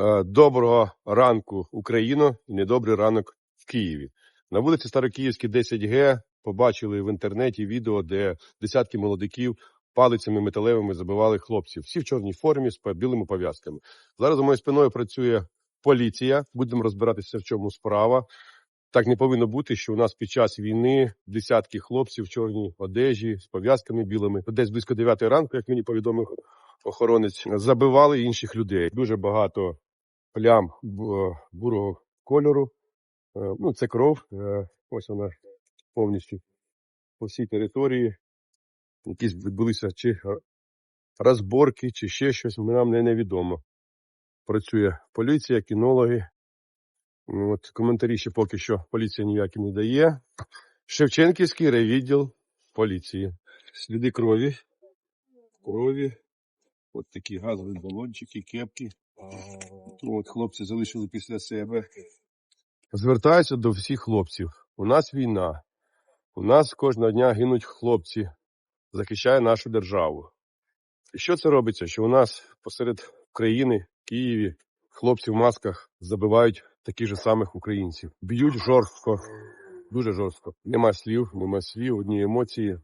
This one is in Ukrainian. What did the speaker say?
Е, Доброго ранку, Україно, і недобрий ранок в Києві. На вулиці Старокиївській 10Г побачили в інтернеті відео, де десятки молодиків палицями металевими забивали хлопців. Всі в чорній формі з білими пов'язками. Зараз за моєю спиною працює поліція. Будемо розбиратися, в чому справа. Так не повинно бути, що у нас під час війни десятки хлопців в чорній одежі з пов'язками білими. Десь близько 9 ранку, як мені повідомив охоронець, забивали інших людей. Дуже багато плям бурого кольору. Е, Ну, це кров. Е, Ось вона повністю по всій території. Якісь відбулися чи розборки, чи ще щось, нам не невідомо. Працює поліція, кінологи. Ну, От коментарі ще поки що поліція ніякі не дає. Шевченківський райвідділ поліції. Сліди крові. Крові. От такі газові балончики, кепки. От хлопці залишили після себе. Звертаюся до всіх хлопців. У нас війна. У нас кожного дня гинуть хлопці, захищає нашу державу. І що це робиться? Що у нас посеред країни, Києві, хлопці в масках забивають таких же самих українців. Б'ють жорстко, дуже жорстко. Нема слів, нема слів, одні емоції.